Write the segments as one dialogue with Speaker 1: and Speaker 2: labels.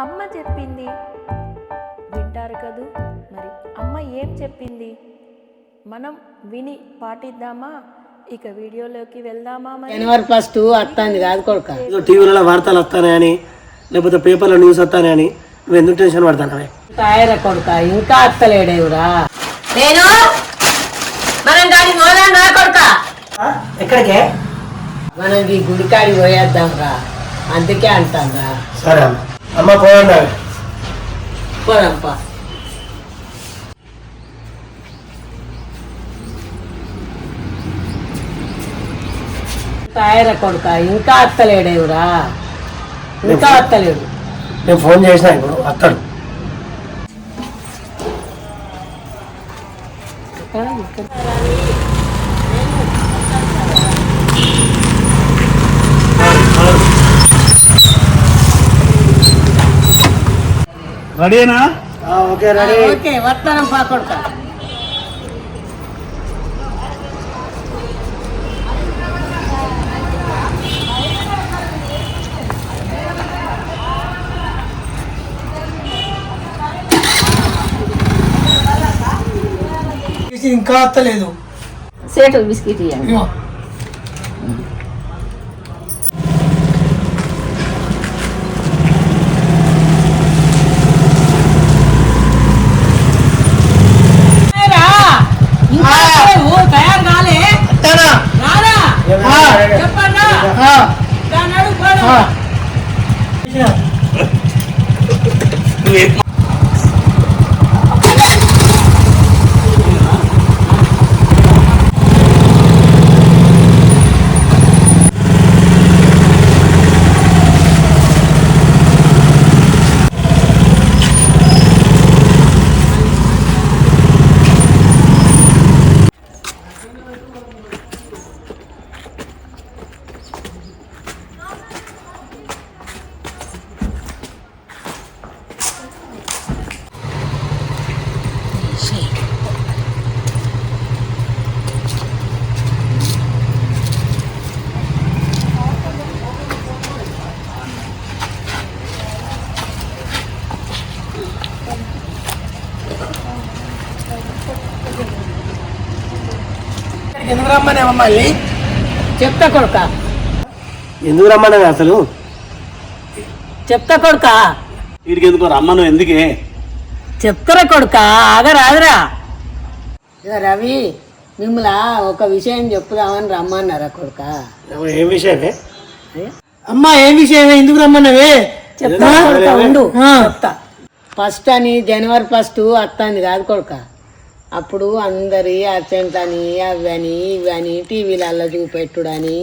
Speaker 1: అమ్మ చెప్పింది. వింటారు కదూ? మరి అమ్మ ఏం చెప్పింది? మనం విని పాటిద్దామా? ఇక వీడియోలోకి వెళ్దామా
Speaker 2: జనవరి ఫస్ట్ వస్తుంది కాదు కొడుక.
Speaker 3: టీవీలలో వార్తలు వస్తాయని లేకపోతే పేపర్లో న్యూస్ వస్తాయని నువ్వు ఎందుకు టెన్షన్ పడతానవే?
Speaker 2: తాయర కొడుక ఇంకా అత్తలేడేవురా?
Speaker 4: నేను? మనం మోదాం రా కొడుక?
Speaker 3: ఎక్కడికే?
Speaker 2: మనం ఈ గుడికాడికి పోయేద్దాం రా అందుకే అంటారా
Speaker 3: సరే అమ్మ. అమ్మ పోయండి.
Speaker 2: పోదంపా తాయర కొడుక ఇంకా అత్తలేడేవురా ఇంకా అత్తలేడు.
Speaker 3: నేను ఫోన్ చేసినా ఇప్పుడు వస్తాడు
Speaker 5: రెడీనా?
Speaker 3: Okay ready.
Speaker 2: ఓకే వస్తానం పా కొడుక
Speaker 3: ఇంకా వస్తలేదు
Speaker 4: సేటు బిస్కెట్ ఇవ్వండి
Speaker 2: దాన్ని
Speaker 3: ఎందుకు రమ్మనే మమ్మల్ని?
Speaker 2: చెప్తా కొడుక.
Speaker 3: ఎందుకు రమ్మనే అసలు?
Speaker 2: చెప్తా కొడుక.
Speaker 5: వీడికి ఎందుకు రమ్మను ఎందుకే?
Speaker 2: చెప్తారా కొడుక? ఆగరాదురా ఇక రవి మిమ్మల్ని ఒక విషయం చెప్పుదామని రమ్మన్నారా కొడుక?
Speaker 3: ఏం విషయమే?
Speaker 2: ఏ?
Speaker 3: అమ్మా ఏం విషయమే? ఎందుకు రమ్మన్నవే?
Speaker 2: చెప్తా కొడుక ఉండు. చెప్తా. ఫస్ట్ అని జనవరి ఫస్ట్ వస్తుంది కాదు కొడుక. అప్పుడు అందరి అర్జెంట్లని అవని ఇవని టీవీలలో చూపెట్టుడని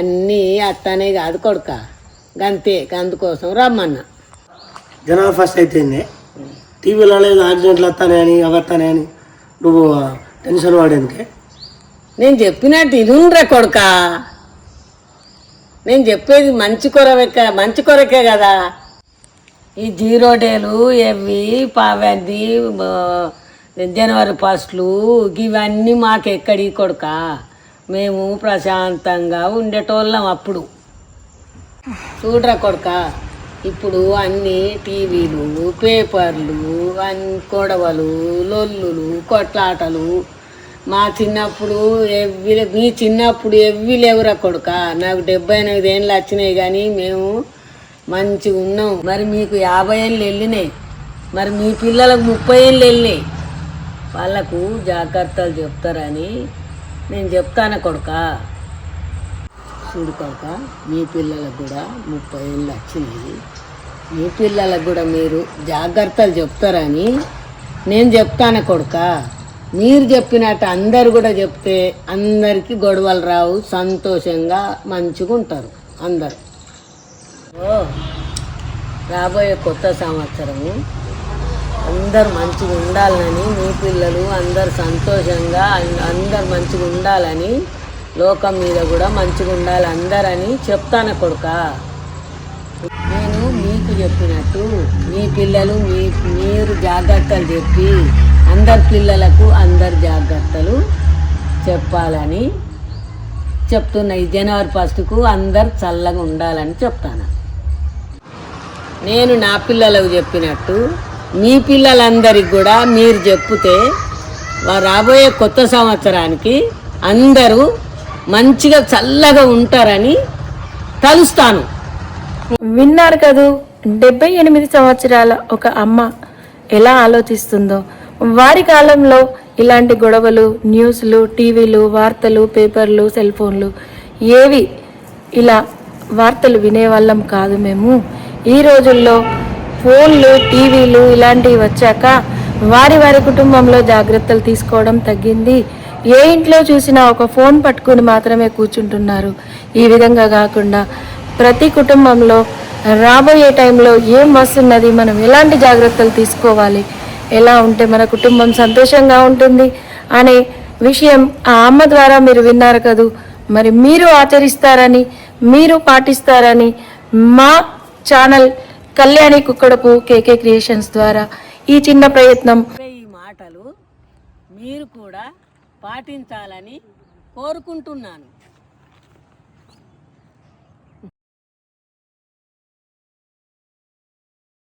Speaker 2: అన్నీ అత్తనే కాదు కొడుక. గంతే అందుకోసం రమ్మన్నా.
Speaker 3: జనవరి ఫస్ట్ అయితేనే టీవీలలో ఏదో యాక్సిడెంట్లు వస్తానని అవి వస్తానని నువ్వు టెన్షన్ పడేందుకే?
Speaker 2: నేను చెప్పినట్టు ఇనుండ్రా కొడుక. నేను చెప్పేది మంచి కొరకే మంచి కొరకే కదా. ఈ జీరో డేలు ఇవి పావది జనవరి ఫస్ట్లు ఇవన్నీ మాకు ఎక్కడి కొడుక? మేము ప్రశాంతంగా ఉండేటోళ్ళం అప్పుడు. చూడరా కొడుక ఇప్పుడు అన్ని టీవీలు పేపర్లు అన్ని గొడవలు లొల్లులు కొట్లాటలు. మా చిన్నప్పుడు ఎవ్వి మీ చిన్నప్పుడు ఎవ్వి లేవురా కొడుక? నాకు డెబ్బై ఎనిమిది ఏళ్ళు వచ్చినాయి కానీ మేము మంచిగా ఉన్నాం మరి మీకు యాభై ఏళ్ళు వెళ్ళినాయి. మరి మీ పిల్లలకు ముప్పై ఏళ్ళు వెళ్ళినాయి. వాళ్ళకు జాగ్రత్తలు చెప్తారని నేను చెప్తాను కొడుక. చూడు కొడుక మీ పిల్లలకు కూడా ముప్పై ఏళ్ళు వచ్చినాయి. మీ పిల్లలకు కూడా మీరు జాగ్రత్తలు చెప్తారని నేను చెప్తాను కొడుక. మీరు చెప్పినట్టు అందరు కూడా చెప్తే అందరికీ గొడవలు రావు సంతోషంగా మంచిగా ఉంటారు అందరు. రాబోయే కొత్త సంవత్సరము. అందరు మంచిగా ఉండాలని మీ పిల్లలు అందరు సంతోషంగా అందరు మంచిగా ఉండాలని లోకం మీద కూడా మంచిగా ఉండాలి అందరని చెప్తాను కొడుక. నేను మీకు చెప్పినట్టు మీ పిల్లలు మీ మీరు జాగ్రత్తలు చెప్పి అందరి పిల్లలకు అందరు జాగ్రత్తలు చెప్పాలని చెప్తున్నా. ఈ జనవరి ఫస్ట్కు అందరు చల్లగా ఉండాలని చెప్తాను. నేను నా పిల్లలకు చెప్పినట్టు మీ పిల్లలందరికి కూడా మీరు చెప్తే రాబోయే కొత్త సంవత్సరానికి అందరూ మంచిగా చల్లగా ఉంటారని తలుస్తాను.
Speaker 1: విన్నారు కదూ డెబ్బై ఎనిమిది సంవత్సరాల ఒక అమ్మ ఎలా ఆలోచిస్తుందో. వారి కాలంలో ఇలాంటి గొడవలు న్యూస్లు టీవీలు వార్తలు పేపర్లు సెల్ ఫోన్లు ఏవి ఇలా వార్తలు వినేవాళ్ళం కాదు మేము. ఈ రోజుల్లో ఫోన్లు టీవీలు ఇలాంటివి వచ్చాక వారి వారి కుటుంబంలో జాగ్రత్తలు తీసుకోవడం తగ్గింది. ఏ ఇంట్లో చూసినా ఒక ఫోన్ పట్టుకుని మాత్రమే కూర్చుంటున్నారు. ఈ విధంగా కాకుండా ప్రతి కుటుంబంలో రాబోయే టైంలో ఏం వస్తున్నది మనం ఎలాంటి జాగ్రత్తలు తీసుకోవాలి ఎలా ఉంటే మన కుటుంబం సంతోషంగా ఉంటుంది అనే విషయం ఆ అమ్మ ద్వారా మీరు విన్నారు కదూ? మరి మీరు ఆచరిస్తారని మీరు పాటిస్తారని మా channel Kalyani Kukkadapu KK creations ద్వారా ఈ చిన్న ప్రయత్నం.
Speaker 2: ఈ మాటలు మీరు కూడా పాటించాలని కోరుకుంటున్నాను.